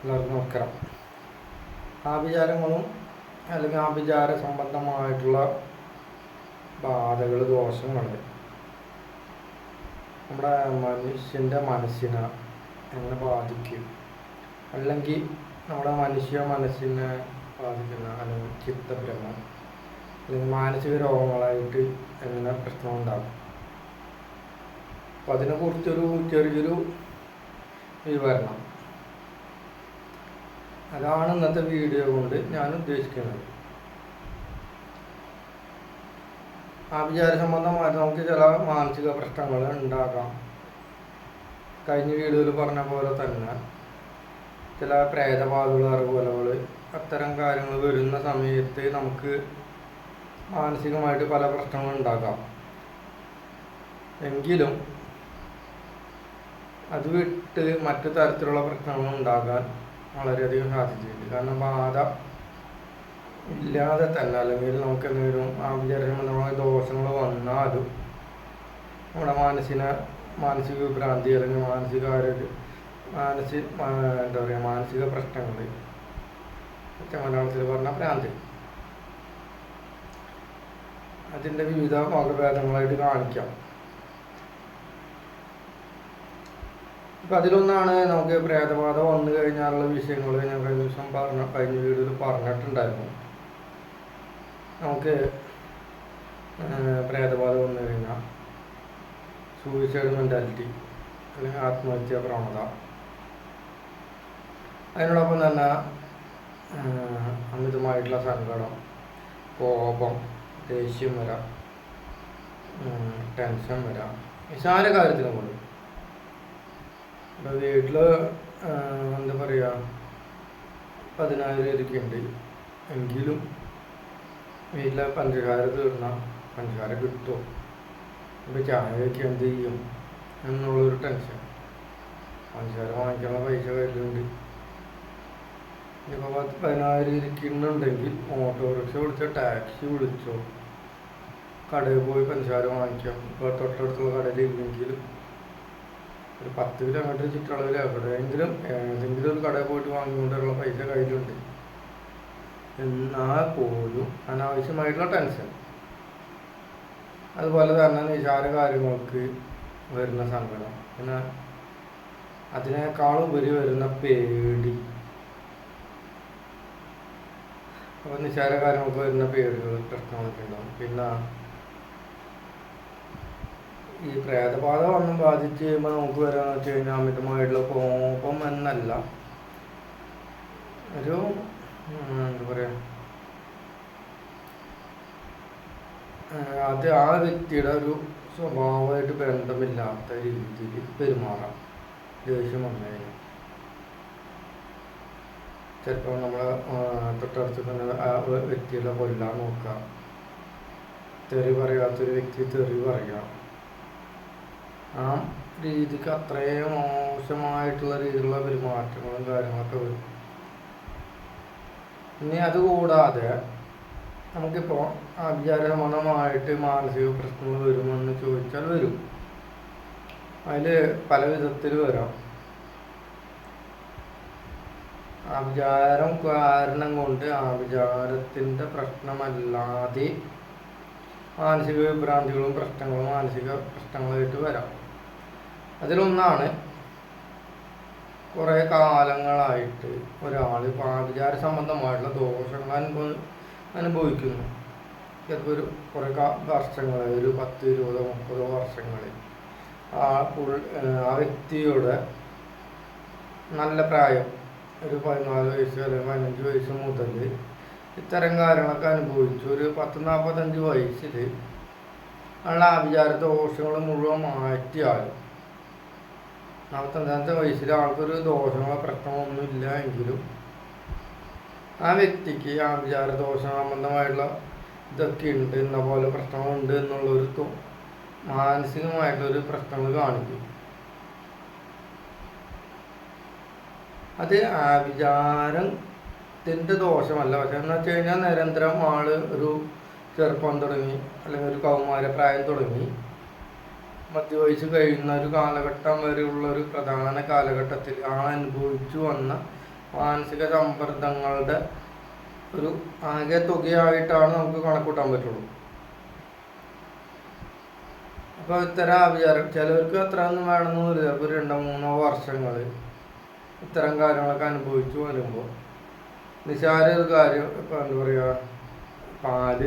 എല്ലാവർക്കും നമസ്കാരം ആഭിചാരങ്ങളും അല്ലെങ്കിൽ ആഭിചാര സംബന്ധമായിട്ടുള്ള ബാധകൾ ദോഷങ്ങൾ നമ്മുടെ മനുഷ്യന്റെ മനസ്സിനെ എങ്ങനെ ബാധിക്കും? അല്ലെങ്കിൽ നമ്മുടെ മനുഷ്യ മനസ്സിനെ ബാധിക്കുന്ന അല്ലെങ്കിൽ ചിത്തഭ്രമം അല്ലെങ്കിൽ മാനസിക രോഗങ്ങളായിട്ട് എങ്ങനെ പ്രശ്നമുണ്ടാകും അപ്പം അതിനെക്കുറിച്ചൊരു ചെറിയൊരു വിവരണം. അതാണ് ഇന്നത്തെ വീഡിയോ കൊണ്ട് ഞാൻ ഉദ്ദേശിക്കുന്നത്. ആഭിചാര സംബന്ധമായിട്ട് നമുക്ക് ചില മാനസിക പ്രശ്നങ്ങൾ ഉണ്ടാക്കാം കഴിഞ്ഞ വീഡിയോയിൽ പറഞ്ഞ പോലെ തന്നെ ചില പ്രേതബാധകൾ അറിവുകളകൾ അത്തരം കാര്യങ്ങൾ വരുന്ന സമയത്ത് നമുക്ക് മാനസികമായിട്ട് പല പ്രശ്നങ്ങളും ഉണ്ടാക്കാം എങ്കിലും അത് വിട്ട് മറ്റു തരത്തിലുള്ള പ്രശ്നങ്ങൾ ഉണ്ടാകാൻ വളരെയധികം സാധിച്ചിട്ടുണ്ട്. കാരണം ബാധ ഇല്ലാതെ തന്നെ അല്ലെങ്കിൽ നമുക്ക് എന്തെങ്കിലും ആഭിചാരസംബന്ധമായ ദോഷങ്ങൾ വന്നാലും നമ്മുടെ മാനസിക മാനസിക വിഭ്രാന്തി അല്ലെങ്കിൽ മാനസിക ആരോഗ്യ മാനസിക എന്താ പറയുക മാനസിക പ്രശ്നങ്ങൾ മലയാളത്തിൽ പറഞ്ഞ ഭ്രാന്തി. അതിന്റെ വിവിധ വകഭേദങ്ങളായിട്ട് കാണിക്കാം. ഇപ്പം അതിലൊന്നാണ് നമുക്ക് പ്രേതബാധ വന്നു കഴിഞ്ഞാലുള്ള വിഷയങ്ങൾ ഞാൻ കഴിഞ്ഞ ദിവസം പറഞ്ഞ കഴിഞ്ഞ വീഡിയോയിൽ പറഞ്ഞിട്ടുണ്ടായിരുന്നു. നമുക്ക് പ്രേതബാധ വന്നു കഴിഞ്ഞാൽ സൂയിസൈഡ് മെന്റാലിറ്റി അല്ലെങ്കിൽ ആത്മഹത്യാ പ്രവണത. അതിനോടൊപ്പം തന്നെ അമിതമായിട്ടുള്ള സങ്കടം കോപം ദേഷ്യം വരാം ടെൻഷൻ വരാം നിസാര കാര്യത്തിനും കൊണ്ട് ഇപ്പോൾ വീട്ടിൽ എന്താ പറയുക പതിനായിരം ഇരിക്കുന്നുണ്ട് എങ്കിലും വീട്ടിലെ പഞ്ചസാര തീർന്ന പഞ്ചസാര കിട്ടുമോ ഇപ്പോൾ ചായയൊക്കെ എന്ത് ചെയ്യും? എന്നുള്ളൊരു ടെൻഷൻ പഞ്ചസാര വാങ്ങിക്കാനുള്ള പൈസ കയ്യിലുണ്ട് ഇപ്പോൾ പത്ത് പതിനായിരം ഇരിക്കുന്നുണ്ടെങ്കിൽ ഓട്ടോറിക്ഷ വിളിച്ചോ ടാക്സി വിളിച്ചോ കടയിൽ പോയി പഞ്ചസാര വാങ്ങിക്കാം. ഇപ്പോൾ തൊട്ടടുത്തുള്ള കടയിൽ ഇല്ലെങ്കിലും ഒരു പത്ത് കിലോമീറ്റർ ചുറ്റളവിൽ എവിടെയെങ്കിലും ഏതെങ്കിലും ഒരു കടയിൽ പോയിട്ട് വാങ്ങിക്കൊണ്ടുള്ള പൈസ കയ്യിലുണ്ട് എന്നാൽ പോലും അനാവശ്യമായിട്ടുള്ള ടെൻഷൻ. അതുപോലെ തന്നെ നിശാര കാര്യങ്ങൾക്ക് വരുന്ന സങ്കടം. പിന്നെ അതിനേക്കാളും ഉപരി വരുന്ന പേടി. അപ്പോൾ നിശാര കാര്യങ്ങൾക്ക് വരുന്ന പേടികൾ പ്രശ്നങ്ങളൊക്കെ ഉണ്ടാവും. പിന്നെ ഈ പ്രേതബാധ വന്ന് ബാധിച്ച് കഴിയുമ്പോൾ നമുക്ക് വരാന്ന് വെച്ച് കഴിഞ്ഞാൽ അമിതമായിട്ടുള്ള കോപം എന്നല്ല. ഒരു എന്താ പറയുക അത് ആ വ്യക്തിയുടെ ഒരു സ്വഭാവമായിട്ട് ബന്ധമില്ലാത്ത രീതിയിൽ പെരുമാറാം. ദേഷ്യം വന്നു ചിലപ്പോൾ നമ്മൾ തൊട്ടടുത്ത് തന്നെ ആ വ്യക്തികളെ കൊല്ലാൻ നോക്കുക തെറി പറയാത്തൊരു വ്യക്തി തെറി പറയുക ആ രീതിക്ക് അത്രയും മോശമായിട്ടുള്ള രീതിയിലുള്ള പെരുമാറ്റങ്ങളും കാര്യങ്ങളൊക്കെ വരും. ഇനി അതുകൂടാതെ നമുക്കിപ്പോൾ ആഭിചാര സംബന്ധമായിട്ട് മാനസിക പ്രശ്നങ്ങൾ വരുമെന്ന് ചോദിച്ചാൽ വരും. അതിൽ പല വിധത്തിൽ വരാം. അഭിചാരം കാരണം കൊണ്ട് ആഭിചാരത്തിന്റെ പ്രശ്നമല്ലാതെ മാനസിക വിഭ്രാന്തികളും പ്രശ്നങ്ങളും മാനസിക പ്രശ്നങ്ങളായിട്ട് വരാം. അതിലൊന്നാണ് കുറേ കാലങ്ങളായിട്ട് ഒരാൾ പാപചാര സംബന്ധമായിട്ടുള്ള ദോഷങ്ങൾ അനുഭവ അനുഭവിക്കുന്നു. ചിലപ്പോൾ ഒരു കുറേ വർഷങ്ങൾ ഒരു പത്ത് ഇരുപതോ മുപ്പതോ വർഷങ്ങളിൽ ആ ആ വ്യക്തിയുടെ നല്ല പ്രായം ഒരു പതിനാല് വയസ്സ് അല്ലെങ്കിൽ പതിനഞ്ച് വയസ്സ് മുതൽ ഇത്തരം കാര്യങ്ങളൊക്കെ അനുഭവിച്ചു. ഒരു പത്ത് നാൽപ്പത്തഞ്ച് വയസ്സിൽ ഉള്ള ആഭിചാര ദോഷങ്ങൾ മുഴുവൻ മാറ്റിയാലും നാൽപ്പത്തഞ്ചാമത്തെ വയസ്സിൽ ആൾക്കൊരു ദോഷങ്ങളോ പ്രശ്നമൊന്നും ഇല്ല എങ്കിലും ആ വ്യക്തിക്ക് ആ ആഭിചാര ദോഷ സംബന്ധമായിട്ടുള്ള ഇതൊക്കെ ഉണ്ട് എന്ന പോലെ പ്രശ്നങ്ങളുണ്ട് എന്നുള്ളൊരു മാനസികമായിട്ടുള്ളൊരു പ്രശ്നങ്ങൾ കാണിക്കും. അത് ആഭിചാരത്തിന്റെ ദോഷമല്ല. പക്ഷെ എന്ന് വെച്ച് കഴിഞ്ഞാൽ നിരന്തരം ആൾ ഒരു ചെറുപ്പം തുടങ്ങി അല്ലെങ്കിൽ ഒരു കൗമാര പ്രായം തുടങ്ങി. മധ്യവയസ്സ് കഴിയുന്ന ഒരു കാലഘട്ടം വരെയുള്ള ഒരു പ്രധാന കാലഘട്ടത്തിൽ ആൾ അനുഭവിച്ചു വന്ന മാനസിക സമ്മർദ്ദങ്ങളുടെ ഒരു ആകെ തുകയായിട്ടാണ് നമുക്ക് കണക്കൂട്ടാൻ പറ്റുള്ളൂ. അപ്പോൾ ഇത്തരം ആവിചാരം ചിലവർക്ക് അത്ര ഒന്നും വേണമെന്നൊന്നുമില്ല ചിലപ്പോൾ രണ്ടോ മൂന്നോ വർഷങ്ങൾ ഇത്തരം കാര്യങ്ങളൊക്കെ അനുഭവിച്ചു വരുമ്പോൾ നിശാര ഒരു കാര്യം ഇപ്പം എന്താ പറയുക പാൽ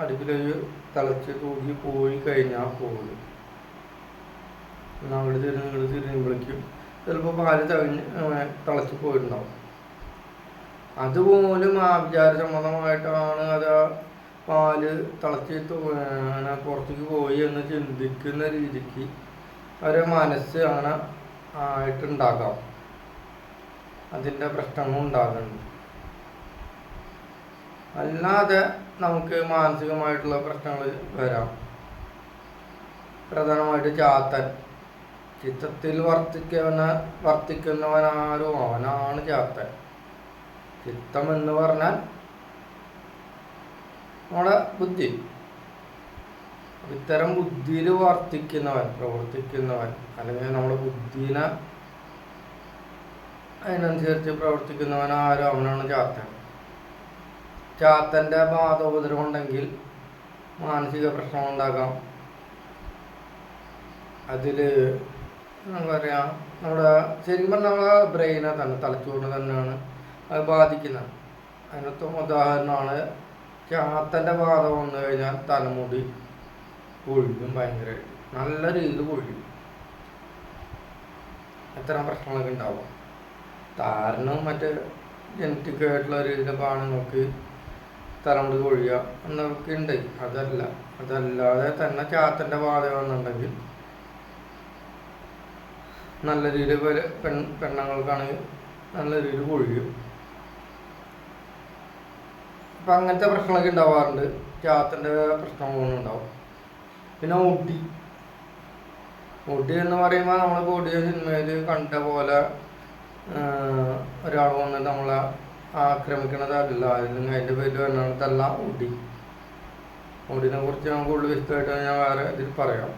അടുപ്പിലൊരു തിളച്ച് തൂക്കി പോയി കഴിഞ്ഞാൽ പോകും നമ്മൾ തിരിഞ്ഞ് നിങ്ങൾ തിരിഞ്ഞുമ്പോഴേക്കും ചിലപ്പോൾ പാൽ തഴിഞ്ഞ് തിളച്ച് പോയിട്ടുണ്ടാവും. അതുപോലും ആഭിചാര സംബന്ധമായിട്ടാണ് അത് ആ പാൽ തിളച്ച് പുറത്തേക്ക് പോയി എന്ന് ചിന്തിക്കുന്ന രീതിക്ക് അവരെ മനസ്സ് അങ്ങനെ ആയിട്ടുണ്ടാകാം അതിന്റെ പ്രശ്നങ്ങളും ഉണ്ടാകുന്നുണ്ട്. അല്ലാതെ നമുക്ക് മാനസികമായിട്ടുള്ള പ്രശ്നങ്ങൾ വരാം. പ്രധാനമായിട്ട് ചാത്തൻ. ചിത്തത്തിൽ വർത്തിക്കുന്ന വർത്തിക്കുന്നവനാരോ അവനാണ് ചാത്തൻ. ചിത്തം എന്ന് പറഞ്ഞാൽ നമ്മുടെ ബുദ്ധി. ഇത്തരം ബുദ്ധിയിൽ വർത്തിക്കുന്നവൻ പ്രവർത്തിക്കുന്നവൻ അല്ലെങ്കിൽ നമ്മുടെ ബുദ്ധിനെ അതിനനുസരിച്ച് പ്രവർത്തിക്കുന്നവൻ ആരോ അവനാണ് ചാത്തൻ. ചാത്തന്റെ ബാധോപദ്രവം ഉണ്ടെങ്കിൽ മാനസിക പ്രശ്നം ഉണ്ടാകാം അതിൽ നമുക്ക് പറയാം നമ്മുടെ ശരിക്കും പറഞ്ഞാൽ നമ്മളെ ബ്രെയിനെ തന്നെ തലച്ചോറിനെ തന്നെയാണ് അത് ബാധിക്കുന്നത്. അതിനൊത്ത ഉദാഹരണമാണ് ചാത്തന്റെ ബാധ വന്നു കഴിഞ്ഞാൽ തലമുടി കൊഴിയും ഭയങ്കരമായിട്ട്. നല്ല രീതിയിൽ കൊഴിയും എത്ര പ്രശ്നങ്ങളൊക്കെ ഉണ്ടാവും. താരനും മറ്റേ ജനറ്റിക് ആയിട്ടുള്ള രീതിയിലൊക്കെ ആണുങ്ങൾക്ക് തലമുടി കൊഴിയുക എന്നൊക്കെ ഉണ്ട്. അതല്ല. അതല്ലാതെ തന്നെ ചാത്തന്റെ ബാധ നല്ല രീതിയിൽ പെൺ പെണ്ണുങ്ങൾക്കാണെങ്കിൽ നല്ല രീതിയിൽ കൊഴിയും. അപ്പം അങ്ങനത്തെ പ്രശ്നങ്ങളൊക്കെ ഉണ്ടാവാറുണ്ട്. ചാത്തന്റെ ഉണ്ടാവും. പിന്നെ മുടി. മുടി എന്ന് പറയുമ്പോൾ നമ്മൾ കൊടിയ സിനിമയിൽ കണ്ട പോലെ ഒരാൾ വന്നിട്ട് നമ്മളെ ആക്രമിക്കണതല്ല അല്ലെങ്കിൽ അതിന്റെ പേര് വരണതല്ല ഒടി ഒടിനെ കുറിച്ച് ഞാൻ കൂടുതൽ വിശദമായിട്ട് ഞാൻ വേറെ ഇതിൽ പറയാം.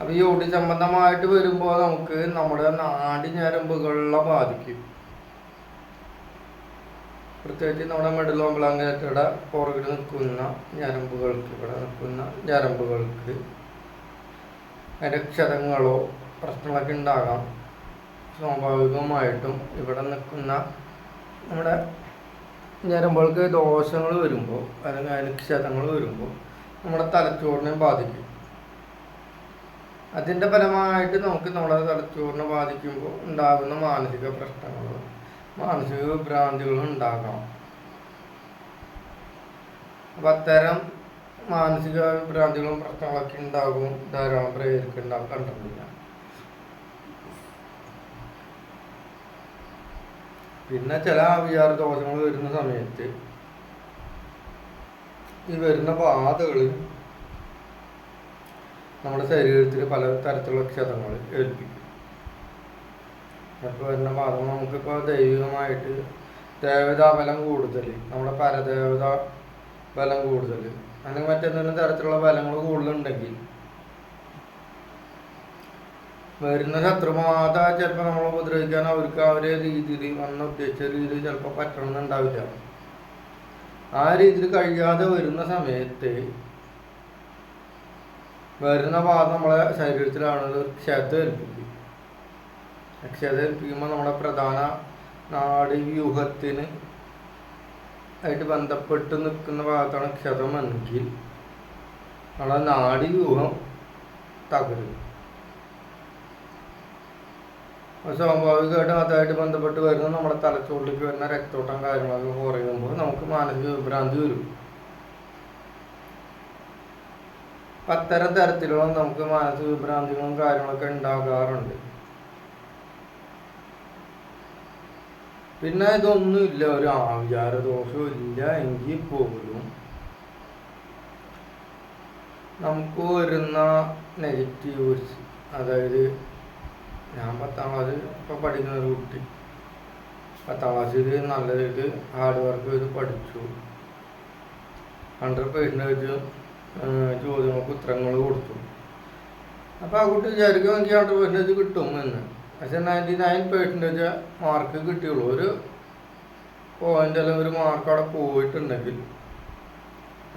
അപ്പോൾ ഈ ഒടി സംബന്ധമായിട്ട് വരുമ്പോൾ നമുക്ക് നമ്മുടെ നാടി ഞരമ്പുകളെ ബാധിക്കും. പ്രത്യേകിച്ച് നമ്മുടെ മെഡൽ ഓംബ്ലാങ്കേറ്റയുടെ പുറകിൽ നിൽക്കുന്ന ഞരമ്പുകൾക്ക് ഇവിടെ നിൽക്കുന്ന ഞരമ്പുകൾക്ക് അതിന്റെ ക്ഷതങ്ങളോ പ്രശ്നങ്ങളൊക്കെ ഉണ്ടാകാം. സ്വാഭാവികമായിട്ടും ഇവിടെ നിൽക്കുന്ന നമ്മുടെ ഞരമ്പുകൾക്ക് ദോഷങ്ങൾ വരുമ്പോൾ അല്ലെങ്കിൽ അതിന് ക്ഷതങ്ങൾ വരുമ്പോൾ നമ്മുടെ തലച്ചോറിനെ ബാധിക്കും. അതിന്റെ ഫലമായിട്ട് നമുക്ക് നമ്മുടെ തലച്ചോറിനെ ബാധിക്കുമ്പോൾ ഉണ്ടാകുന്ന മാനസിക പ്രശ്നങ്ങളും മാനസിക വിഭ്രാന്തികളും ഉണ്ടാകാം അപ്പം അത്തരം മാനസിക വിഭ്രാന്തികളും പ്രശ്നങ്ങളൊക്കെ ഉണ്ടാകും ധാരാളം ഉണ്ടാകും കണ്ടിട്ടില്ല പിന്നെ ചില വിചാര ദോഷങ്ങൾ വരുന്ന സമയത്ത് ഈ വരുന്ന ബാധകൾ നമ്മുടെ ശരീരത്തിൽ പല തരത്തിലുള്ള ക്ഷതങ്ങൾ ഏൽപ്പിക്കും. അപ്പോൾ വരുന്ന പാതകൾ നമുക്കിപ്പോൾ ദൈവികമായിട്ട് ദേവതാ ബലം കൂടുതൽ നമ്മുടെ പരദേവത ബലം കൂടുതൽ അല്ലെങ്കിൽ മറ്റെന്തെങ്കിലും തരത്തിലുള്ള ബലങ്ങൾ കൂടുതലുണ്ടെങ്കിൽ വരുന്ന ശത്രുമാതാ ചിലപ്പോൾ നമ്മൾ ഉപദ്രവിക്കാൻ അവർക്ക് അവരെ രീതിയിൽ വന്ന ഉദ്ദേശിച്ച രീതിയിൽ ചിലപ്പോൾ പറ്റണമെന്നുണ്ടാവില്ല ആ രീതിയിൽ കഴിയാതെ വരുന്ന സമയത്ത് വരുന്ന ഭാഗം നമ്മളെ ശരീരത്തിലാണ് ക്ഷത ഏൽപ്പിക്കും. ക്ഷത ഏൽപ്പിക്കുമ്പോൾ നമ്മുടെ പ്രധാന നാഡീവ്യൂഹത്തിന് ആയിട്ട് ബന്ധപ്പെട്ട് നിൽക്കുന്ന ഭാഗത്താണ് ക്ഷതമെങ്കിൽ നമ്മളെ നാടി വ്യൂഹം തകരും. സ്വാഭാവികമായിട്ടും അതുമായിട്ട് ബന്ധപ്പെട്ട് വരുന്ന നമ്മുടെ തലച്ചോറിലേക്ക് വരുന്ന രക്തോട്ടം കാര്യങ്ങളൊക്കെ കുറയുമ്പോൾ നമുക്ക് മാനസിക വിഭ്രാന്തി വരും. അത്തരം തരത്തിലുള്ള നമുക്ക് മാനസിക വിഭ്രാന്തികളും കാര്യങ്ങളൊക്കെ ഉണ്ടാകാറുണ്ട്. പിന്നെ ഇതൊന്നുമില്ല ഒരു ആവിചാര ദോഷവും ഇല്ല എങ്കിൽ പോലും. നമുക്ക് വരുന്ന നെഗറ്റീവ്സ് അതായത് ഞാൻ പത്താം ക്ലാസ് ഇപ്പൊ പഠിക്കുന്ന ഒരു കുട്ടി. പത്താം ക്ലാസ്സിൽ നല്ല രീതിയിൽ ഹാർഡ് വർക്ക് ചെയ്ത് പഠിച്ചു. ഹൺഡ്രഡ് പേഴ്സന്റേജ് ചോദ്യങ്ങൾക്ക് ഉത്തരങ്ങൾ കൊടുത്തു. അപ്പോൾ ആ കുട്ടി വിചാരിക്കും എനിക്ക് ഹൺഡ്രഡ് പെർസെന്റേജ് കിട്ടും എന്ന്. പക്ഷെ നയന്റി നയൻ പെർസെന്റേജ് മാർക്ക് കിട്ടിയുള്ളൂ. ഒരു പോയിന്റ് അല്ലെങ്കിൽ ഒരു മാർക്ക് അവിടെ പോയിട്ടുണ്ടെങ്കിൽ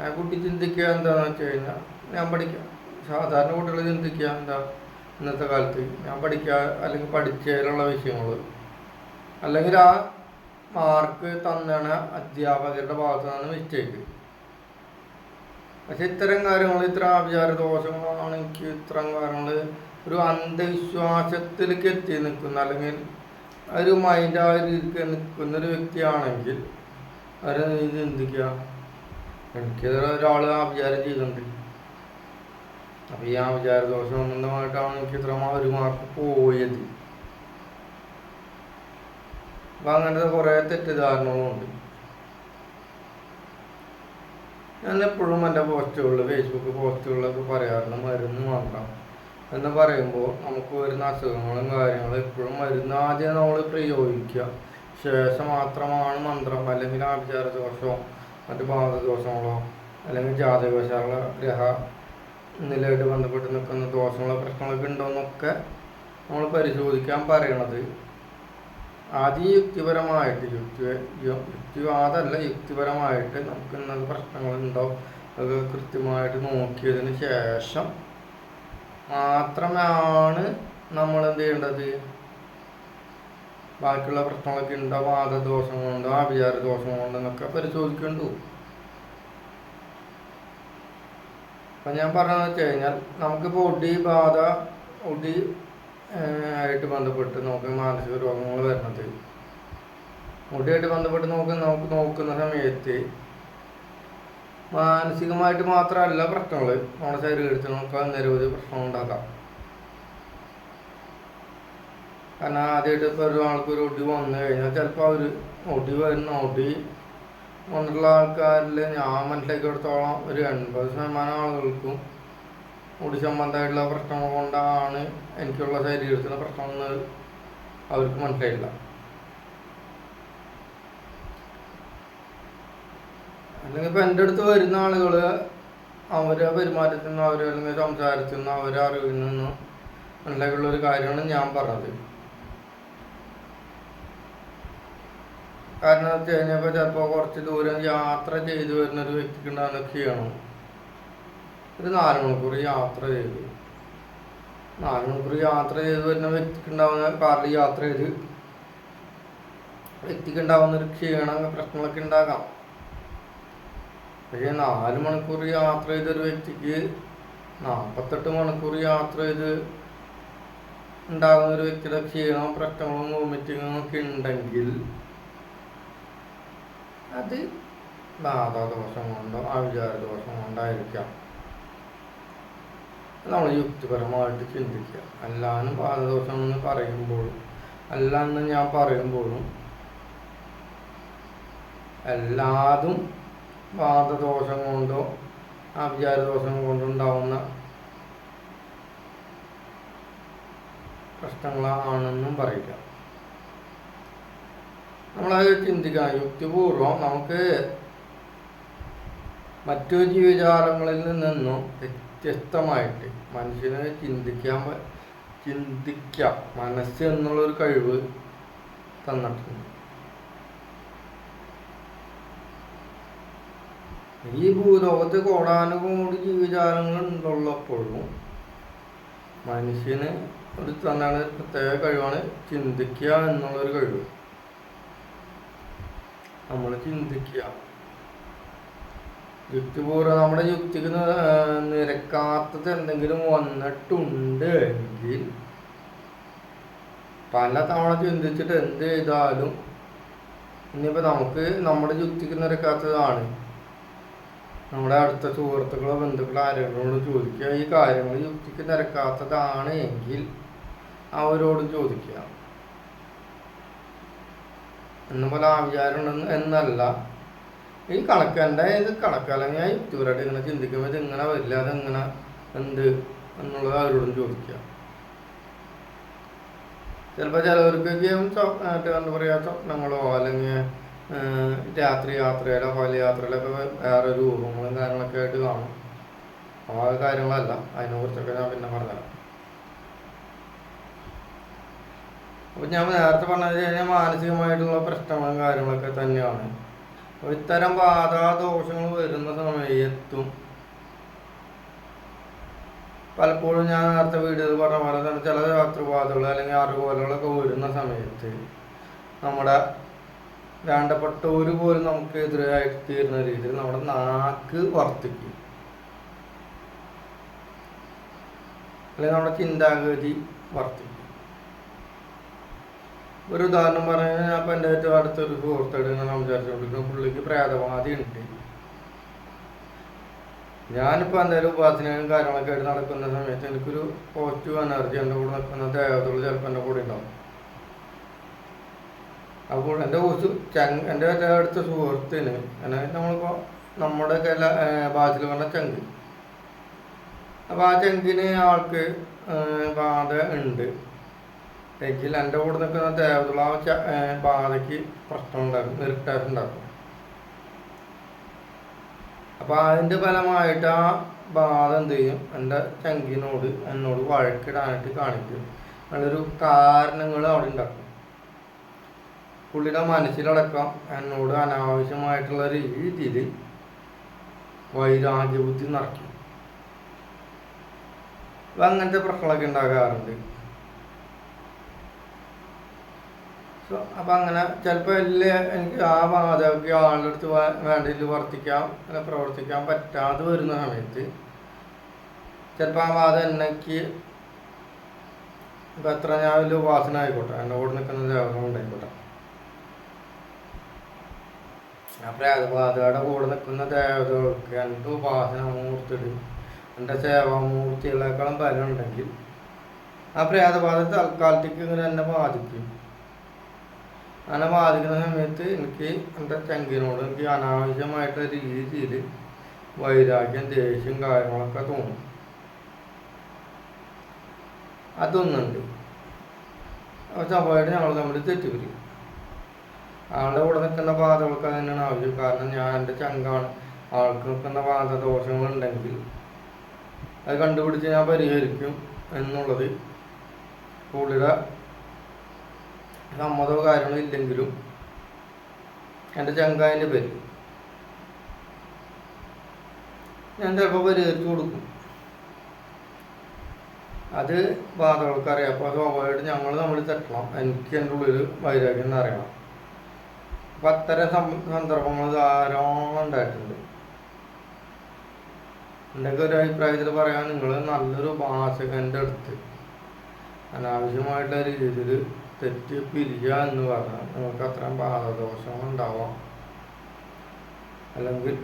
ആ കുട്ടി ചിന്തിക്കുക എന്താണെന്ന് വെച്ച് കഴിഞ്ഞാൽ ഞാൻ പഠിക്കാം. സാധാരണ കുട്ടികൾ ചിന്തിക്കുക എന്താ ഇന്നത്തെ കാലത്ത് ഞാൻ പഠിക്കുക അല്ലെങ്കിൽ പഠിച്ചതിലുള്ള വിഷയങ്ങൾ അല്ലെങ്കിൽ ആ മാർക്ക് തന്നാണ് അധ്യാപകരുടെ ഭാഗത്തു നിന്നാണ് മിസ്റ്റേക്ക് പക്ഷെ ഇത്തരം കാര്യങ്ങൾ ഇത്ര ആഭിചാര ദോഷങ്ങളാണ് എനിക്ക് ഇത്തരം കാര്യങ്ങൾ ഒരു അന്ധവിശ്വാസത്തിലേക്ക് എത്തി നിൽക്കുന്ന അല്ലെങ്കിൽ ഒരു മൈൻഡ് ആ രീതിക്ക് നിൽക്കുന്ന ഒരു വ്യക്തിയാണെങ്കിൽ അവരെ ചിന്തിക്കുക. എനിക്ക് ഒരാൾ ആഭിചാരം ചെയ്തിട്ടുണ്ട് അപ്പം ഈ ആ വിചാരദോഷ സംബന്ധമായിട്ടാണ് എനിക്ക് ഇത്ര ഒരു മാർക്ക് പോയത്. അപ്പം അങ്ങനത്തെ കുറേ തെറ്റിദ്ധാരണകളുണ്ട്. ഞാൻ എപ്പോഴും എന്റെ പോസ്റ്റുകളിൽ ഫേസ്ബുക്ക് പോസ്റ്റുകളിലൊക്കെ പറയാറുണ്ട് മരുന്ന് മാത്രം എന്ന് പറയുമ്പോൾ നമുക്ക് വരുന്ന അസുഖങ്ങളും കാര്യങ്ങളും എപ്പോഴും മരുന്ന് ആദ്യം നമ്മൾ പ്രയോഗിക്കുക. ശേഷം മാത്രമാണ് മന്ത്രം അല്ലെങ്കിൽ ആഭിചാര ദോഷമോ മറ്റു ബാധദോഷങ്ങളോ അല്ലെങ്കിൽ ജാതകവശാല ഗ്രഹ നിലയായിട്ട് ബന്ധപ്പെട്ട് നിൽക്കുന്ന ദോഷങ്ങളോ പ്രശ്നങ്ങളൊക്കെ ഉണ്ടോ എന്നൊക്കെ നമ്മൾ പരിശോധിക്കാൻ പറയണത്. ആദ്യം യുക്തിപരമായിട്ട് യുക്തി യുക്തിവാദമല്ല യുക്തിപരമായിട്ട് നമുക്ക് ഇന്നത് പ്രശ്നങ്ങളുണ്ടോ അത് കൃത്യമായിട്ട് നോക്കിയതിന് ശേഷം മാത്രമാണ് നമ്മൾ എന്ത് ചെയ്യേണ്ടത്? ബാക്കിയുള്ള പ്രശ്നങ്ങളൊക്കെ ഉണ്ടോ? വാദദോഷം കൊണ്ടോ ആഭിചാര ദോഷം കൊണ്ടോ എന്നൊക്കെ പരിശോധിക്കണ്ടു അപ്പം ഞാൻ പറഞ്ഞതെന്ന് വെച്ച് കഴിഞ്ഞാൽ നമുക്കിപ്പോൾ ഒടി ബാധ ഒടി ആയിട്ട് ബന്ധപ്പെട്ട് നമുക്ക് മാനസിക രോഗങ്ങൾ വരുന്നത് മുടിയായിട്ട് ബന്ധപ്പെട്ട് നോക്കി നമുക്ക് നോക്കുന്ന സമയത്ത് മാനസികമായിട്ട് മാത്രമല്ല പ്രശ്നങ്ങൾ നമ്മുടെ ശരീരത്തിൽ നമുക്ക് നിരവധി പ്രശ്നങ്ങൾ ഉണ്ടാക്കാം. കാരണം ആദ്യമായിട്ട് ഇപ്പോൾ ഒരാൾക്ക് ഒരു ഒടി വന്നു കഴിഞ്ഞാൽ ചിലപ്പോൾ അവർ ഒടി വരുന്ന ഒടി വന്നിട്ടുള്ള ആൾക്കാരിൽ ഞാൻ മനസ്സിലാക്കിയെടുത്തോളം ഒരു എൺപത് ശതമാനം ആളുകൾക്കും മുടി സംബന്ധമായിട്ടുള്ള പ്രശ്നങ്ങൾ കൊണ്ടാണ് എനിക്കുള്ള ശരീരത്തിന് പ്രശ്നങ്ങൾ അവർക്ക് മനസ്സിലായില്ല. അല്ലെങ്കിൽ ഇപ്പം എന്റെ അടുത്ത് വരുന്ന ആളുകൾ അവരെ പെരുമാറ്റത്തിൽ നിന്ന് അവർ അല്ലെങ്കിൽ സംസാരത്തിൽ നിന്ന് അവരെ അറിവിൽ നിന്ന് മനസ്സിലാക്കിയുള്ള ഒരു കാര്യമാണ് ഞാൻ പറഞ്ഞത്. കാരണം വെച്ച് കഴിഞ്ഞപ്പോൾ ചിലപ്പോൾ കുറച്ച് ദൂരം യാത്ര ചെയ്തു വരുന്ന ഒരു വ്യക്തിക്ക് ഉണ്ടാകുന്ന ക്ഷീണം. ഒരു നാല് മണിക്കൂർ യാത്ര ചെയ്തു. നാല് മണിക്കൂർ യാത്ര ചെയ്തു വരുന്ന വ്യക്തിക്ക് ഉണ്ടാവുന്ന കാറിൽ യാത്ര ചെയ്ത് വ്യക്തിക്ക് ഉണ്ടാവുന്ന ഒരു ക്ഷീണം പ്രശ്നങ്ങളൊക്കെ ഉണ്ടാകാം. പക്ഷേ നാല് മണിക്കൂർ യാത്ര ചെയ്ത ഒരു വ്യക്തിക്ക് നാൽപ്പത്തെട്ട് മണിക്കൂർ യാത്ര ചെയ്ത് ഉണ്ടാകുന്ന ഒരു വ്യക്തിയുടെ ക്ഷീണവും പ്രശ്നങ്ങളും വോമിറ്റിങ്ങും ഒക്കെ ഉണ്ടെങ്കിൽ അത് ബാധാദോഷം കൊണ്ടോ ആവിചാര ദോഷം കൊണ്ടായിരിക്കാം നമ്മൾ യുക്തിപരമായിട്ട് ചിന്തിക്കുക. അല്ലാന്ന് പാദദോഷം എന്ന് പറയുമ്പോഴും അല്ലാന്ന് ഞാൻ പറയുമ്പോഴും എല്ലാതും വാദദോഷം കൊണ്ടോ ആഭിചാരദോഷം കൊണ്ടോ ഉണ്ടാവുന്ന പ്രശ്നങ്ങളാണെന്നും പറയില്ല നമ്മളത് ചിന്തിക്കാം യുക്തിപൂർവം നമുക്ക് മറ്റു ജീവജാലങ്ങളിൽ നിന്നും വ്യത്യസ്തമായിട്ട് മനുഷ്യനെ ചിന്തിക്കാൻ ചിന്തിക്കാം. മനസ്സ് എന്നുള്ളൊരു കഴിവ് തന്നിട്ടുണ്ട്. ഈ ഭൂലോകത്ത് കോടാനുകൂടി ജീവജാലങ്ങൾ ഉള്ളപ്പോഴും മനുഷ്യന് ഒരു തന്നാണ് പ്രത്യേക കഴിവാണ് ചിന്തിക്കുക എന്നുള്ളൊരു കഴിവ്. നമ്മൾ ചിന്തിക്കുക. യുക്തിപൂർവം നമ്മുടെ യുക്തിക്ക് നിരക്കാത്തത് എന്തെങ്കിലും വന്നിട്ടുണ്ട് എങ്കിൽ പല തവണ ചിന്തിച്ചിട്ട് എന്ത് ചെയ്താലും ഇനിയിപ്പോൾ നമുക്ക് നമ്മുടെ യുക്തിക്ക് നിരക്കാത്തതാണ്. നമ്മുടെ അടുത്ത സുഹൃത്തുക്കളോ ബന്ധുക്കളോ ആരെങ്കിലോട് ചോദിക്കുക ഈ കാര്യങ്ങൾ യുക്തിക്ക് നിരക്കാത്തതാണ് എങ്കിൽ അവരോട് ചോദിക്കുക. എന്ന പോലെ ആവിചാരം എന്നല്ല. ഈ കണക്ക് എന്റെ ഇത് കണക്കല്ലെങ്കിൽ ആ യുക്തിപരമായിട്ട് ഇങ്ങനെ ചിന്തിക്കുമ്പോൾ ഇത് ഇങ്ങനെ വരില്ല അതെങ്ങനെ എന്ത് എന്നുള്ളത് അവരോടും ചോദിക്കുക. ചിലപ്പോൾ ചിലവർക്കൊക്കെ എന്താ പറയുക സ്വപ്നങ്ങളോ അല്ലെങ്കിൽ രാത്രി യാത്രയിലോ പല യാത്രയിലൊക്കെ വേറെ രൂപങ്ങളും കാര്യങ്ങളൊക്കെ ആയിട്ട് കാണും. ആ കാര്യങ്ങളല്ല. അതിനെ കുറിച്ചൊക്കെ ഞാൻ പിന്നെ പറഞ്ഞുതരാം. അപ്പോൾ ഞാൻ നേരത്തെ പറഞ്ഞത് കഴിഞ്ഞാൽ മാനസികമായിട്ടുള്ള പ്രശ്നങ്ങളും കാര്യങ്ങളൊക്കെ തന്നെയാണ്. അപ്പോൾ ഇത്തരം ബാധാദോഷങ്ങൾ വരുന്ന സമയത്തും പലപ്പോഴും ഞാൻ നേരത്തെ വീഡിയോയിൽ പറഞ്ഞ പോലെ തന്നെ ചില രാത്രിബാധകൾ അല്ലെങ്കിൽ അറിവുകളൊക്കെ വരുന്ന സമയത്ത് നമ്മുടെ വേണ്ടപ്പെട്ടവർ പോലും നമുക്ക് എതിരായിട്ട് തീരുന്ന രീതിയിൽ നമ്മുടെ നാക്ക് വർത്തിക്കും അല്ലെങ്കിൽ നമ്മുടെ ചിന്താഗതി വർത്തിക്കും ഒരു ഉദാഹരണം പറഞ്ഞാൽ ഞാൻ ഇപ്പം എന്റെ ഏറ്റവും അടുത്തൊരു സുഹൃത്തോട് ഇങ്ങനെ സംസാരിച്ചുകൊണ്ടിരിക്കുന്നു പുള്ളിക്ക് പ്രേതവാദി ഉണ്ട്. ഞാനിപ്പോൾ എന്തായാലും ഉപാസനയും കാര്യങ്ങളൊക്കെ ആയിട്ട് നടക്കുന്ന സമയത്ത് എനിക്കൊരു പോസിറ്റീവ് എനർജി എന്റെ കൂടെ നിൽക്കുന്ന ദേവതകൾ ചിലപ്പോൾ എന്റെ കൂടെ ഉണ്ടാവും. അപ്പോൾ എന്റെ കുറച്ച് ചങ് എന്റെ അടുത്ത സുഹൃത്തിന് അതായത് നമ്മളിപ്പോൾ നമ്മുടെ ചില ഭാഷയിൽ പറഞ്ഞ ചങ്ക്. അപ്പോൾ ആ ചങ്കിന് ആൾക്ക് ബാധ ഉണ്ട്. എങ്കിൽ എന്റെ കൂടെ നിൽക്കുന്ന ച ബാധയ്ക്ക് പ്രശ്നം ഉണ്ടാക്കും ഇറിറ്റേഷൻ ഉണ്ടാക്കും അപ്പോൾ അതിന്റെ ഫലമായിട്ട് ആ ബാധ എന്ത് ചെയ്യും? എന്റെ ചങ്കിനോട് എന്നോട് വഴക്കിടാനായിട്ട് കാണിക്കും. നല്ലൊരു കാരണങ്ങൾ അവിടെ ഉണ്ടാക്കും. പുള്ളിയുടെ മനസ്സിലടക്കം എന്നോട് അനാവശ്യമായിട്ടുള്ള രീതിയിൽ വൈരാഗ്യബുദ്ധി നടക്കും. അപ്പം അങ്ങനത്തെ പ്രശ്നങ്ങളൊക്കെ ഉണ്ടാകാറുണ്ട്. അപ്പം അങ്ങനെ ചിലപ്പോൾ എല്ലാ എനിക്ക് ആ ബാധയ്ക്ക് ആളുടെ അടുത്ത് വേണ്ടതിൽ വർത്തിക്കാം അല്ല പ്രവർത്തിക്കാൻ പറ്റാതെ വരുന്ന സമയത്ത് ചിലപ്പോൾ ആ ബാധ എന്നെക്ക് ഇപ്പം എത്ര ഞാൻ വലിയ ഉപാസന ആയിക്കോട്ടെ എന്റെ കൂടെ നിൽക്കുന്ന ദേവതം ഉണ്ടായിക്കോട്ടെ. ആ പ്രേതബാധയുടെ കൂടെ നിൽക്കുന്ന ദേവതകൾക്ക് എന്റെ ഉപാസന മൂർത്തിട് എന്റെ സേവാമൂർത്തികളെക്കാളും ബലം ഉണ്ടെങ്കിൽ ആ പ്രേതബാധ തൽക്കാലത്തേക്ക് ഇങ്ങനെ എന്നെ ബാധിക്കും. അങ്ങനെ ബാധിക്കുന്ന സമയത്ത് എനിക്ക് എന്റെ ചങ്കിനോട് എനിക്ക് അനാവശ്യമായിട്ട് രീതിയിൽ വൈരാഗ്യം ദേഷ്യം കാര്യങ്ങളൊക്കെ തോന്നും. അതൊന്നുണ്ട്. അപ്പോൾ സ്വാഭാവികമായിട്ട് ഞങ്ങൾ തമ്മിൽ തെറ്റുപിരി ആളുടെ കൂടെ നിൽക്കുന്ന ബാധകൾക്ക് തന്നെയാണ് ആവശ്യം. കാരണം ഞാൻ എന്റെ ചങ്കാണ്. ആൾക്ക് നിൽക്കുന്ന ബാധദോഷങ്ങളുണ്ടെങ്കിൽ അത് കണ്ടുപിടിച്ച് ഞാൻ പരിഹരിക്കും എന്നുള്ളത് പുള്ളിയുടെ സമ്മതമോ കാര്യങ്ങളോ ഇല്ലെങ്കിലും എന്റെ ചങ്കായന്റെ പേര് ഞാൻ ചിലപ്പോൾ പരിഹരിച്ചു കൊടുക്കും. അത് ബാധകൾക്കറിയാം അപ്പോൾ സ്വാഭാവികമായിട്ട് ഞങ്ങൾ നമ്മൾ തെറ്റണം എനിക്ക് എന്റെ ഉള്ളിൽ വൈരാഗ്യം എന്നറിയണം അപ്പം അത്തരം സന്ദർഭങ്ങൾ ധാരാളം ഉണ്ടായിട്ടുണ്ട്. എന്റെയൊക്കെ ഒരു അഭിപ്രായത്തിൽ പറയാൻ നിങ്ങൾ നല്ലൊരു ഭാഷകന്റെ അടുത്ത് അനാവശ്യമായിട്ടുള്ള രീതിയിൽ തെറ്റ് പിരിയുക എന്ന് പറഞ്ഞാൽ നിങ്ങൾക്ക് അത്രയും പാദദോഷം ഉണ്ടാവാം. അല്ലെങ്കിൽ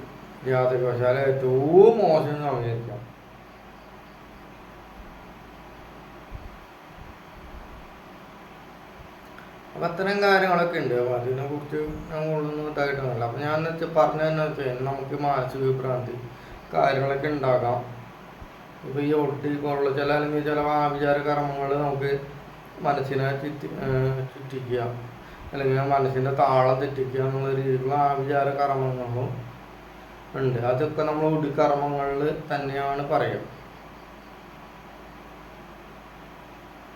ജാതകവശാല ഏറ്റവും മോശം സമയമായിരിക്കാം അപ്പം അത്തരം കാര്യങ്ങളൊക്കെ ഉണ്ട്. അപ്പോൾ അതിനെ കുറിച്ച് ഞാൻ കൂടുതലൊന്നും ഇതായിട്ടൊന്നുമില്ല. അപ്പം ഞാൻ വെച്ചാൽ പറഞ്ഞു തന്നെ വെച്ചാൽ നമുക്ക് മാനസിക വിഭ്രാന്തി കാര്യങ്ങളൊക്കെ ഉണ്ടാകാം. ഇപ്പോൾ ഈ ഒട്ടി പോലുള്ള ചില അല്ലെങ്കിൽ ചില ആഭിചാര കർമ്മങ്ങൾ നമുക്ക് മനസ്സിനെ ചുറ്റി ചുറ്റിക്കുക. അല്ലെങ്കിൽ മനസ്സിന്റെ താളം തെറ്റിക്കുക എന്നുള്ള രീതിയിലുള്ള ആഭിചാര കർമ്മങ്ങളും ഉണ്ട്. അതൊക്കെ നമ്മൾ ഒടുക്കർമ്മങ്ങളിൽ തന്നെയാണ് പറയുക.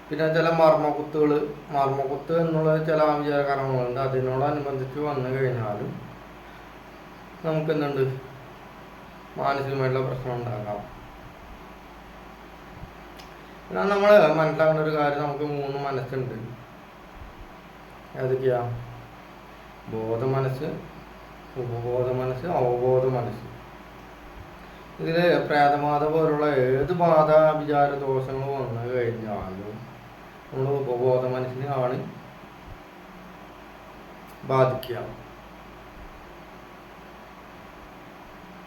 പിന്നെ ചില മർമ്മക്കുത്തുകൾ മർമ്മക്കുത്ത് എന്നുള്ള ചില ആഭിചാര കർമ്മങ്ങളുണ്ട്. അതിനോടനുബന്ധിച്ച് വന്നു കഴിഞ്ഞാലും നമുക്ക് എന്തുണ്ട്? മാനസികമായിട്ടുള്ള പ്രശ്നം ഉണ്ടാകാം. പിന്നെ നമ്മൾ മനസ്സിലാക്കേണ്ട ഒരു കാര്യം. നമുക്ക് മൂന്ന് മനസ്സുണ്ട്. ഏതൊക്കെയാ? ബോധ മനസ്സ് ഉപബോധ മനസ്സ് അവബോധ മനസ്സ്. ഇതിൽ പ്രേതബാധ പോലുള്ള ഏത് ബാധ വിചാര ദോഷങ്ങൾ വന്നു കഴിഞ്ഞാലും നമ്മൾ ഉപബോധ മനസ്സിനെയാണ് ബാധിക്കുക.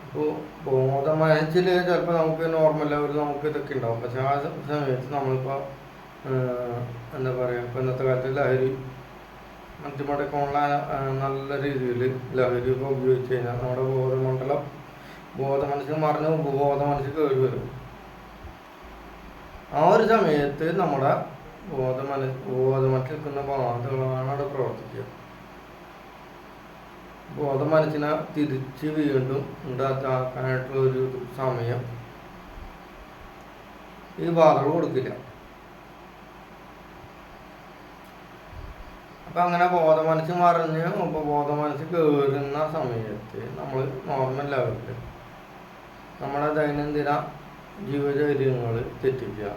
ഇപ്പോൾ ബോധമയച്ചിൽ ചിലപ്പോൾ നമുക്ക് നോർമൽ ലെവലിൽ നമുക്ക് ഇതൊക്കെ ഉണ്ടാവും പക്ഷെ ആ സമയത്ത് നമ്മളിപ്പോൾ എന്താ പറയുക ഇപ്പോൾ ഇന്നത്തെ കാലത്ത് ലഹരി മറ്റുമടക്കമുള്ള നല്ല രീതിയിൽ ലഹരി ഇപ്പോൾ ഉപയോഗിച്ച് കഴിഞ്ഞാൽ നമ്മുടെ ബോധമണ്ഡലം ബോധ മറിഞ്ഞ് മനസ്സിൽ കയറി വരും. ആ ഒരു സമയത്ത് നമ്മുടെ ബോധ മനസ്സിൽ നിൽക്കുന്ന ബാധകളാണ് അവിടെ പ്രവർത്തിക്കുക. ബോധ മനസ്സിനെ തിരിച്ച് വീണ്ടും ഉണ്ടാക്കാനായിട്ടുള്ള ഒരു സമയം ഈ ബാധകൾ കൊടുക്കില്ല. അപ്പം അങ്ങനെ ബോധ മനസ്സ് മറിഞ്ഞ് ഉപബോധ മനസ്സ് കയറുന്ന സമയത്ത് നമ്മൾ നോർമൽ ലെവലിൽ നമ്മുടെ ദൈനംദിന ജീവചര്യങ്ങൾ തെറ്റിക്കുക.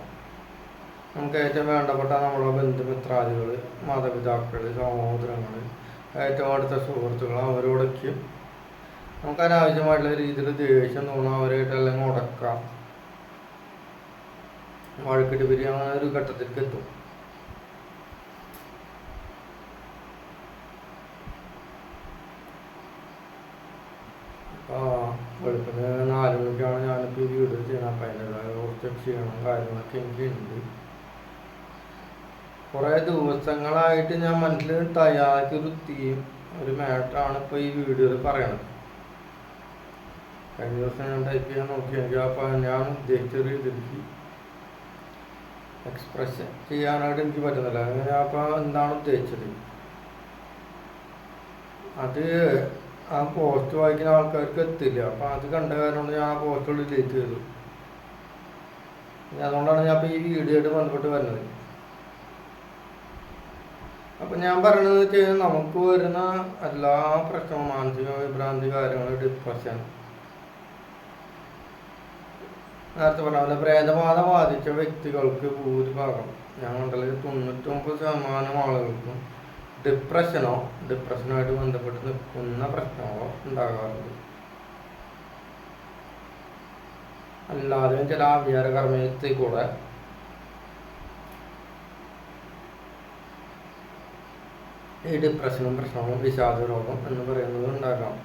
നമുക്ക് ഏറ്റവും വേണ്ടപ്പെട്ട നമ്മുടെ ബന്ധുമിത്രാദികൾ മാതാപിതാക്കൾ സഹോദരങ്ങൾ ഏറ്റവും അടുത്ത സുഹൃത്തുക്കൾ അവരോടൊക്കെ നമുക്ക് അനാവശ്യമായിട്ടുള്ള രീതിയിൽ ദേഷ്യം തോന്നാം അവരായിട്ട് അല്ലെങ്കിൽ ഉടക്കാം. വഴക്കിട്ട് പിരിയാൻ അങ്ങനെ ഒരു ഘട്ടത്തിലേക്ക് എത്തും. വെളുപ്പിന് നാല് മണിക്കാണ് ഞാനിപ്പോൾ ഈ വീഡിയോ ചെയ്യണം അപ്പം അതിന്റെതായ കുറച്ച് ക്ഷീണം കാര്യങ്ങളൊക്കെ എനിക്കുണ്ട് കുറേ ദിവസങ്ങളായിട്ട് ഞാൻ മനസ്സിൽ തയ്യാറാക്കിയ ഒരു തീം ഒരു മാറ്ററാണ് ഇപ്പോൾ ഈ വീഡിയോയിൽ പറയണത്. കഴിഞ്ഞ ദിവസം ഞാൻ ടൈപ്പ് ചെയ്യാൻ നോക്കി എനിക്ക് അപ്പോൾ ഞാൻ ഉദ്ദേശിച്ച രീതിക്ക് എക്സ്പ്രസ് ചെയ്യാനായിട്ട് എനിക്ക് പറ്റുന്നില്ല. അങ്ങനെ അപ്പോൾ എന്താണ് ഉദ്ദേശിച്ചത്? അത് ആ പോസ്റ്റ് വായിക്കുന്ന ആൾക്കാർക്ക് എത്തില്ല. അപ്പം അത് കണ്ട കാരണം ഞാൻ ആ പോസ്റ്റ് ഡിലീറ്റ് ചെയ്തു അതുകൊണ്ടാണ് ഞാൻ ഇപ്പോൾ ഈ വീഡിയോ ആയിട്ട് ബന്ധപ്പെട്ട് വരുന്നത്. അപ്പം ഞാൻ പറയണത് വെച്ച് കഴിഞ്ഞാൽ നമുക്ക് വരുന്ന എല്ലാ പ്രശ്നവും മാനസിക വിഭ്രാന്തി കാര്യങ്ങൾ ഡിപ്രഷൻ നേരത്തെ പറഞ്ഞ പോലെ പ്രേതബാധ ബാധിച്ച വ്യക്തികൾക്ക് ഭൂരിഭാഗം ഞാൻ കണ്ടതിൽ തൊണ്ണൂറ്റൊമ്പത് ശതമാനം ആളുകൾക്കും ഡിപ്രഷനോ ഡിപ്രഷനുമായിട്ട് ബന്ധപ്പെട്ട് നിൽക്കുന്ന പ്രശ്നങ്ങളോ ഉണ്ടാകാറുണ്ട്. അല്ലാതെ ചില ആഭ്യാര കർമ്മത്തിൽ കൂടെ ഈ ഡിപ്രഷനും പ്രശ്നവും വിഷാദ രോഗം എന്ന് പറയുന്നത് ഉണ്ടാകാം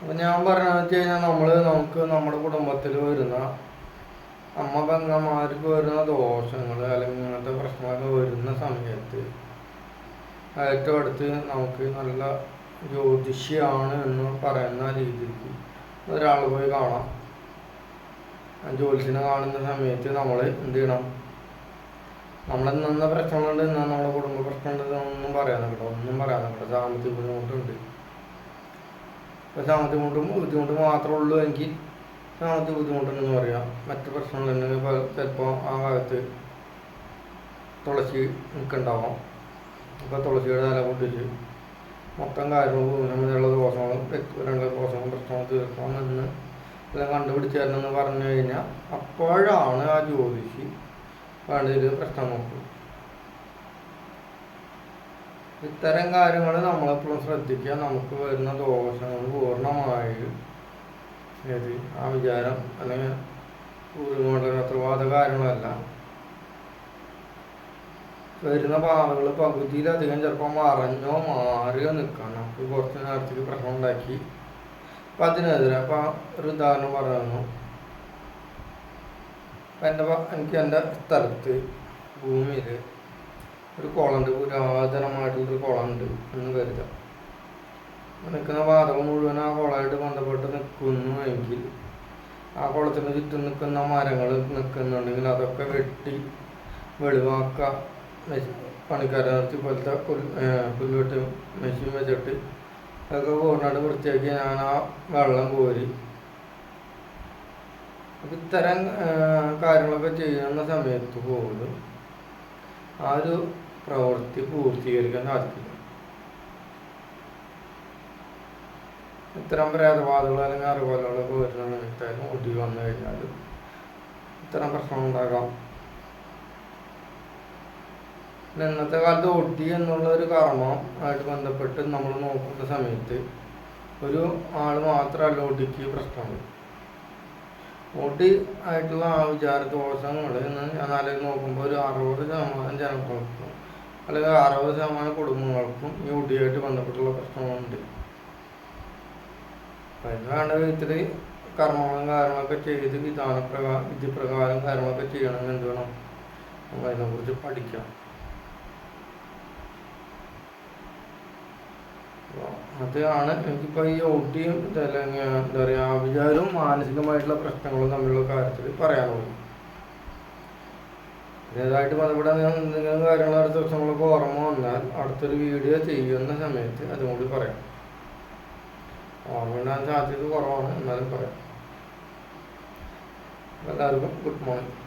അപ്പം ഞാൻ പറഞ്ഞതെന്ന് വെച്ച് കഴിഞ്ഞാൽ നമ്മൾ നമുക്ക് നമ്മുടെ കുടുംബത്തിൽ വരുന്ന അമ്മ പെങ്ങന്മാർക്ക് വരുന്ന ദോഷങ്ങൾ അല്ലെങ്കിൽ ഇങ്ങനത്തെ പ്രശ്നങ്ങളൊക്കെ വരുന്ന സമയത്ത് ഏറ്റവും അടുത്ത് നമുക്ക് നല്ല ജ്യോതിഷിയാണ് എന്ന് പറയുന്ന രീതിക്ക് ഒരാൾ പോയി കാണാം. ജ്യോതിഷിനെ കാണുന്ന സമയത്ത് നമ്മൾ എന്ത് ചെയ്യണം? നമ്മളെ നിന്ന പ്രശ്നങ്ങളുണ്ട് നമ്മുടെ കുടുംബ പ്രശ്നമുണ്ട് ഒന്നും പറയാൻ കേട്ടോ. ഒന്നും പറയാൻ കേട്ടോ സാമ്പത്തിക ബുദ്ധിമുട്ടുണ്ട്. ഇപ്പൊ സാമ്പത്തിക ബുദ്ധിമുട്ടും ബുദ്ധിമുട്ട് മാത്രമേ ഉള്ളൂ എങ്കിൽ സാമ്പത്തിക ബുദ്ധിമുട്ടുണ്ടെന്ന് പറയാം. മറ്റ് പ്രശ്നങ്ങളുണ്ടെങ്കിൽ ചിലപ്പോൾ ആ ഭാഗത്ത് തുളസി നിൽക്കുന്നുണ്ടാവാം. ഇപ്പൊ തുളസിയുടെ തല പൊട്ടിച്ച് മൊത്തം കാര്യങ്ങളും നമ്മളുള്ള ദോഷങ്ങളും വ്യക്തിപരമുള്ള ദോഷങ്ങളും പ്രശ്നങ്ങളും തീർക്കണമെന്ന് എല്ലാം കണ്ടുപിടിച്ചു തരണമെന്ന് പറഞ്ഞു കഴിഞ്ഞാൽ അപ്പോഴാണ് ആ ജ്യോതിഷി വേണ്ടതിൽ പ്രശ്നം നോക്കുന്നത് ഇത്തരം കാര്യങ്ങൾ നമ്മളെപ്പോഴും ശ്രദ്ധിക്കുക. നമുക്ക് വരുന്ന ദോഷങ്ങൾ പൂർണമായി ഏത്? ആ വിചാരം അല്ലെങ്കിൽ ഊരുമണ്ഡലത്രവാദ കാര്യങ്ങളല്ല. വരുന്ന പാവകൾ പകുതിയിലധികം ചിലപ്പോൾ മറഞ്ഞോ മാറിയോ നിൽക്കാം നമുക്ക് കുറച്ച് നേരത്തേക്ക് പ്രശ്നം ഉണ്ടാക്കി. അപ്പം അതിനെതിരെ അപ്പം ഒരു ഉദാഹരണം പറഞ്ഞു എന്റെ എനിക്ക് എന്റെ സ്ഥലത്ത് ഭൂമിയിൽ ഒരു കുളമുണ്ട്. പുരാതനമായിട്ടുള്ളൊരു കുളമുണ്ട് എന്ന് കരുതാം. നിൽക്കുന്ന വാതകം മുഴുവൻ ആ കുളമായിട്ട് ബന്ധപ്പെട്ട് നിൽക്കുന്നു എങ്കിൽ ആ കുളത്തിന് ചുറ്റും നിൽക്കുന്ന മരങ്ങൾ നിൽക്കുന്നുണ്ടെങ്കിൽ അതൊക്കെ വെട്ടി വെളിവാക്കുക. നിർത്തി പോലത്തെ പുല്ല് പുല്ലുവെട്ട് മെഷീൻ വെച്ചിട്ട് അതൊക്കെ പൂർണമായിട്ട് വൃത്തിയാക്കി ഞാൻ ആ വെള്ളം കോരി അപ്പം ഇത്തരം കാര്യങ്ങളൊക്കെ ചെയ്യുന്ന സമയത്ത് പോലും ആ ഒരു പ്രവൃത്തി പൂർത്തീകരിക്കാൻ സാധിക്കില്ല. ഇത്തരം പ്രേതബാധകൾ അല്ലെങ്കിൽ അറിവുകളൊക്കെ വരുന്ന സമയത്തായാലും ഒടി വന്നു കഴിഞ്ഞാൽ ഇത്തരം പ്രശ്നം ഉണ്ടാകാം. ഇന്നത്തെ കാലത്ത് ഒടി എന്നുള്ള ഒരു കർമ്മം ആയിട്ട് ബന്ധപ്പെട്ട് നമ്മൾ നോക്കുന്ന സമയത്ത് ഒരു ആൾ മാത്രമല്ല ഒടിക്ക് പ്രശ്നമുണ്ട് ഒടി ആയിട്ടുള്ള ആ വിചാര ദോഷങ്ങൾ എന്ന് ഞാൻ ആലോചിച്ച് നോക്കുമ്പോൾ ഒരു അറുപത് ശതമാനം ജനങ്ങൾക്കും അല്ലെങ്കിൽ അറുപത് ശതമാനം കുടുംബങ്ങൾക്കും ഈ ഒടിയായിട്ട് ബന്ധപ്പെട്ടുള്ള പ്രശ്നങ്ങളുണ്ട്. അതിനാണ് വിധത്തിൽ കർമ്മങ്ങളും കാര്യങ്ങളൊക്കെ ചെയ്ത് വിധാനപ്രകാരം വിധിപ്രകാരം കാര്യങ്ങളൊക്കെ ചെയ്യണമെന്ന് എന്ത് വേണം? നമ്മൾ അതിനെക്കുറിച്ച് പഠിക്കാം. അതാണ് എനിക്കിപ്പോൾ ഈ അല്ലെങ്കിൽ എന്താ പറയുക വിചാരവും മാനസികമായിട്ടുള്ള പ്രശ്നങ്ങളും തമ്മിലുള്ള കാര്യത്തിൽ പറയാനുള്ളൂ ഇതേതായിട്ട് ബന്ധപ്പെടാൻ എന്തെങ്കിലും കാര്യങ്ങൾ അടുത്ത ദിവസങ്ങളൊക്കെ ഓർമ്മ വന്നാൽ അടുത്തൊരു വീഡിയോ ചെയ്യുന്ന സമയത്ത് അതും കൂടി പറയാം. ഓർമ്മ ഉണ്ടാകാൻ സാധ്യത കുറവാണ് എന്നാലും പറയാം. എല്ലാവർക്കും ഗുഡ് മോർണിംഗ്.